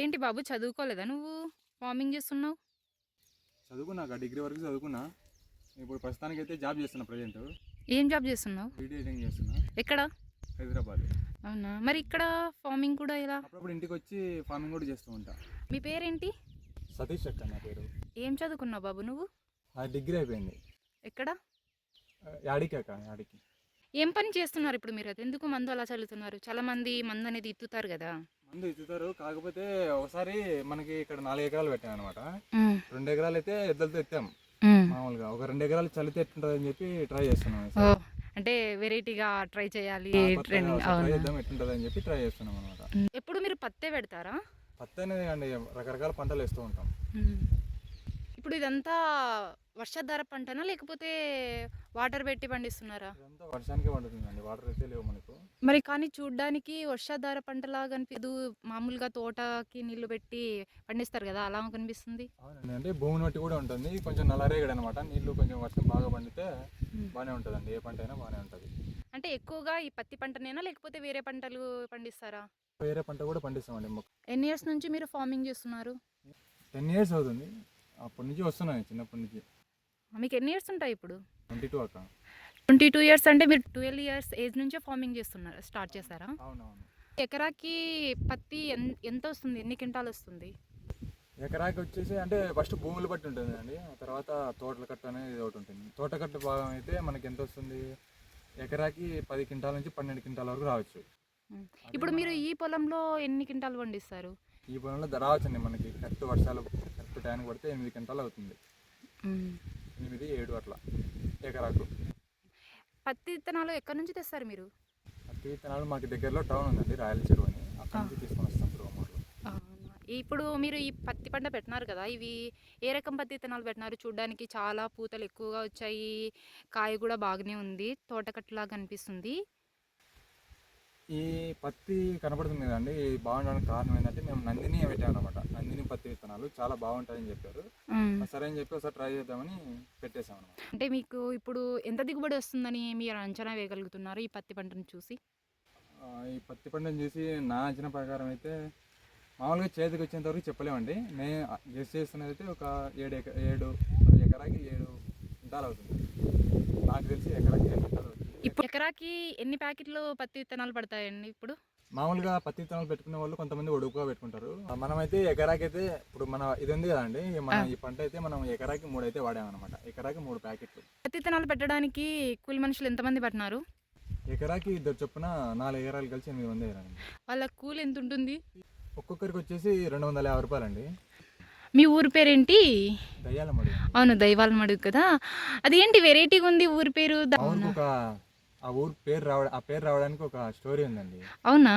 ఏంటి బాబు చదువుకోలేదా నువ్వు? ఫార్మింగ్ చేస్తున్నావు? చదువుకున్నాక డిగ్రీ వరకు చదువుకున్నా. ఇప్పుడు ప్రస్తుతానికి అయితే జాబ్ చేస్తున్నా ప్రజెంట్. ఏం జాబ్ చేస్తున్నావు? వీడియో ఎడిటింగ్ చేస్తున్నా. ఎక్కడ? హైదరాబాద్. అవునా? మరి ఇక్కడ ఫార్మింగ్ కూడా ఇలా అప్పుడప్పుడు ఇంటికి వచ్చి ఫార్మింగ్ కూడా చేస్తూ ఉంటా. మీ పేరేంటి? సతీష్ అక్క నా పేరు. ఏం చదువుకున్నావు బాబు నువ్వు? డిగ్రీ అయిపోయింది. ఎక్కడ? యాడికి అక్క యాడికి. ఏం పని చేస్తున్నారు ఇప్పుడు మీరు? అది ఎందుకు మందు అలా చల్లుతున్నారు? చాలా మంది మందు అనేది ఇత్తుతారు కదా. మందు ఇచ్చుతారు కాకపోతే ఒకసారి మనకి ఇక్కడ నాలుగు ఎకరాలు పెట్టాం అనమాట రెండు ఎకరాలు అయితే ఎద్దులతో ఎత్తాం ఉమ్. మామూలుగా ఒక రెండు ఎకరాలు చల్లితే ఎట్టుంటుంది అని చెప్పి ట్రై చేస్తున్నాం. అంటే వెరైటీగా ట్రై చేయాలి ట్రెండింగ్ ఎట్టుంటుంది అని చెప్పి ట్రై చేస్తున్నాం అనమాట. ఎప్పుడు మీరు పత్తే పెడతారా పత్తి అనేది అండి రకరకాల పంటలు వేస్తూ ఉంటాం. ఇప్పుడు ఇదంతా వర్షాధార పంటనా? లేకపోతే వాటర్ పెట్టి పండిస్తున్నారా? వర్షానికి పండుతుందండి. వాటర్ అయితే లేవు మనకు. మరి కానీ చూడ్డానికి వర్షాధార పంటలా కనిపించదు మామూలుగా తోటకి నీళ్ళు పెట్టి పండిస్తారు కదా అలా కనిపిస్తుంది? అవునండి. అంటే భూమిని బట్టి కూడా ఉంటుంది. కొంచెం నల్లరేగడి అనమాట నీళ్ళు కొంచెం వర్షం బాగా పండితే బాగానే ఉంటుందండి. ఏ పంట అయినా బాగానే ఉంటుంది. అంటే ఎక్కువగా ఈ పత్తి పంటనేనా? లేకపోతే వేరే పంటలు పండిస్తారా? వేరే పంట కూడా పండిస్తామండి ఎన్ని ఇయర్స్ నుంచి మీరు ఫార్మింగ్ చేస్తున్నారు? టెన్ ఇయర్స్ అవుతుంది. అప్పటి నుంచి వస్తున్నాను చిన్నప్పటి నుంచి. మీకు ఎన్ని ఇయర్స్ ఉంటాయి ఇప్పుడు? ట్వంటీ టూ అక్క. ట్వంటీ టూ ఇయర్స్ అంటే మీరు ట్వెల్వ్ ఇయర్స్ ఏజ్ నుంచే ఫార్మింగ్ చేస్తున్నారు స్టార్ట్ అవునవును. ఎకరాకి పత్తి ఎంత వస్తుంది? ఎన్ని క్వింటాలు వస్తుంది? ఎకరాకి వచ్చేసి అంటే ఫస్ట్ భూములు బట్టి ఉంటుంది అండి. ఆ తర్వాత తోటల కట్ట అనేది ఒకటి ఉంటుంది. తోట కట్ట భాగం అయితే మనకి ఎంత వస్తుంది? ఎకరాకి పది క్వింటాల నుంచి పన్నెండు క్వింటాల వరకు రావచ్చు. ఇప్పుడు మీరు ఈ పొలంలో ఎన్ని క్వింటాలు పండిస్తారు? ఈ పొలంలో రావచ్చండి మనకి. కరెక్ట్ వర్షాలు కరెక్ట్ టైంకి పడితే ఎనిమిది క్వింటాలు అవుతుంది. ఎనిమిది ఏడు అట్లా. ఎకరాకు. పత్తి విత్తనాలు ఎక్కడి నుంచి తెస్తారు మీరు? పత్తి విత్తనాలు మాకు దగ్గరలో టౌన్ ఉందండి రాయల చెరువు అని. అక్కడ నుంచి తీసుకొని వస్తాం అవునా. ఇప్పుడు మీరు ఈ పత్తి పంట పెట్టినారు కదా ఇవి ఏ రకం పత్తి విత్తనాలు పెట్టినారు? చూడడానికి చాలా పూతలు ఎక్కువగా వచ్చాయి కాయ కూడా బాగానే ఉంది తోటకట్టులాగా కనిపిస్తుంది ఈ పత్తి కనపడుతుంది కదండి ఇది బాగుండడానికి కారణం ఏంటంటే మేము నందిని అనమాట నందిని పత్తి విత్తనాలు చాలా బాగుంటాయని చెప్పారు. సరే అని చెప్పి ఒకసారి ట్రై చేద్దామని పెట్టేసాం అనమాట అంటే మీకు ఇప్పుడు ఎంత దిగుబడి వస్తుందని మీరు అంచనా వేయగలుగుతున్నారు ఈ పత్తి పంటను చూసి? ఈ పత్తి పంటను చూసి నా అంచనా ప్రకారం అయితే మామూలుగా చేతికి వచ్చేంత వరకు చెప్పలేమండి. నేను గెస్ చేస్తున్నది అయితే ఒక ఏడు ఏడు ఎకరాకి ఏడు క్వింటాలు అవుతుంది నాకు తెలిసి ఎకరాకి ఏడు క్వింటాలు అవుతుంది ఇప్పుడు ఎకరాకి ఎన్ని ప్యాకెట్లు పత్తి విత్తనాలు పడతాయండి ఇప్పుడు? మామూలుగా పత్తి విత్తనాలు పెట్టుకునే వాళ్ళు కొంతమంది ఒడుగుగా పెట్టుకుంటారు. మనమైతే ఎకరాకి అయితే ఇప్పుడు మన ఇది ఉంది కదండి మన ఈ పంట అయితే మనం ఎకరాకి మూడు అయితే వాడామన్నమాట. ఎకరాకి మూడు ప్యాకెట్లు. పత్తి విత్తనాలు పెట్టడానికి కూలి మనుషులు ఎంతమంది పట్టినారు? ఎకరాకి ఇద్దరు చొప్పున నాలుగు ఎకరాలు కలిసి ఎనిమిది మంది అయ్యారండి. వాళ్ళ కూలి ఎంత ఉంటుంది ఒక్కొక్కరికి వచ్చేసి రెండు వందల యాభై రూపాయలండి. మీ ఊరి పేరేంటి? అవును దైవాలం అడుగు కదా. అదేంటి వెరైటీగా ఉంది ఊరి పేరు? ఒక ఆ ఊరు పేరు రావడం ఆ పేరు రావడానికి ఒక స్టోరీ ఉందండి. అవునా?